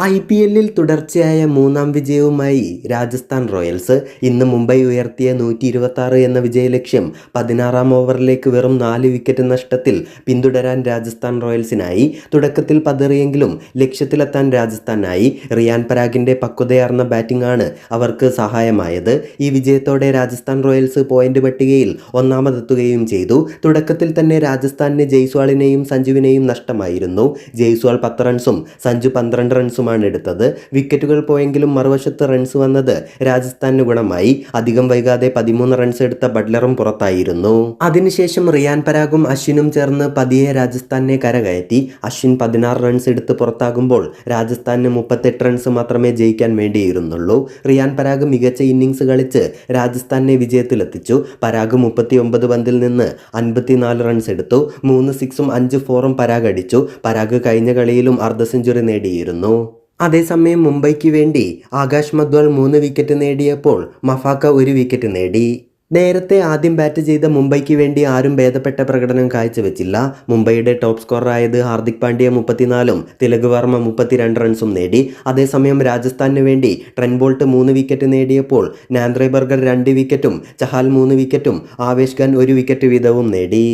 I P എല്ലിൽ തുടർച്ചയായ മൂന്നാം വിജയവുമായി രാജസ്ഥാൻ റോയൽസ് ഇന്ന് മുംബൈ ഉയർത്തിയ നൂറ്റി ഇരുപത്തി എന്ന വിജയലക്ഷ്യം പതിനാറാം ഓവറിലേക്ക് വെറും നാല് വിക്കറ്റ് നഷ്ടത്തിൽ പിന്തുടരാൻ രാജസ്ഥാൻ റോയൽസിനായി തുടക്കത്തിൽ പതറിയെങ്കിലും ലക്ഷ്യത്തിലെത്താൻ രാജസ്ഥാനായി റിയാൻ പരാഗിന്റെ പക്വതയാർന്ന ആണ് അവർക്ക് സഹായമായത്. ഈ വിജയത്തോടെ രാജസ്ഥാൻ റോയൽസ് പോയിന്റ് പട്ടികയിൽ ഒന്നാമതെത്തുകയും ചെയ്തു. തുടക്കത്തിൽ തന്നെ രാജസ്ഥാനിന് ജയ്സ്വാളിനെയും സഞ്ജുവിനെയും നഷ്ടമായിരുന്നു. ജയ്സ്വാൾ പത്ത് റൺസും സഞ്ജു പന്ത്രണ്ട് റൺസുമാണ് എടുത്തത്. വിക്കറ്റുകൾ പോയെങ്കിലും മറുവശത്ത് റൺസ് വന്നത് രാജസ്ഥാന് ഗുണമായി. അധികം വൈകാതെ പതിമൂന്ന് റൺസ് എടുത്ത ബട്ട്ലറും പുറത്തായിരുന്നു. അതിനുശേഷം റിയാൻ പരാഗും അശ്വിനും ചേർന്ന് പതിയെ രാജസ്ഥാനെ കരകയറ്റി. അശ്വിൻ പതിനാറ് റൺസ് എടുത്ത് പുറത്താകുമ്പോൾ രാജസ്ഥാന് മുപ്പത്തെട്ട് റൺസ് മാത്രമേ ജയിക്കാൻ വേണ്ടിയിരുന്നുള്ളൂ. റിയാൻ പരാഗ് മികച്ച ഇന്നിങ്സ് കളിച്ച് രാജസ്ഥാനെ വിജയത്തിലെത്തിച്ചു. പരാഗ് മുപ്പത്തി ഒമ്പത് പന്തിൽ നിന്ന് അൻപത്തിനാല് റൺസ് എടുത്തു. മൂന്ന് സിക്സും അഞ്ച് ഫോറും പരാഗ് അടിച്ചു. പരാഗ് കഴിഞ്ഞ കളിയിലും അർദ്ധ സെഞ്ചുറി നേടിയിരുന്നു. അതേസമയം മുംബൈക്ക് വേണ്ടി ആകാശ് മദ്വാൾ മൂന്ന് വിക്കറ്റ് നേടിയപ്പോൾ മഫാക്ക ഒരു വിക്കറ്റ് നേടി. നേരത്തെ ആദ്യം ബാറ്റ് ചെയ്ത മുംബൈക്ക് വേണ്ടി ആരും ഭേദപ്പെട്ട പ്രകടനം കാഴ്ചവെച്ചില്ല. മുംബൈയുടെ ടോപ്പ് സ്കോറായത് ഹാർദിക് പാണ്ഡ്യ മുപ്പത്തിനാലും തിലക് വർമ്മ മുപ്പത്തിരണ്ട് റൺസും നേടി. അതേസമയം രാജസ്ഥാനു വേണ്ടി ട്രെൻ ബോൾട്ട് മൂന്ന് വിക്കറ്റ് നേടിയപ്പോൾ നാന്ദ്രെ ബർഗർ രണ്ട് വിക്കറ്റും ചഹാൽ മൂന്ന് വിക്കറ്റും ആവേശ് ഖാൻ ഒരു വിക്കറ്റ് വീതവും നേടി.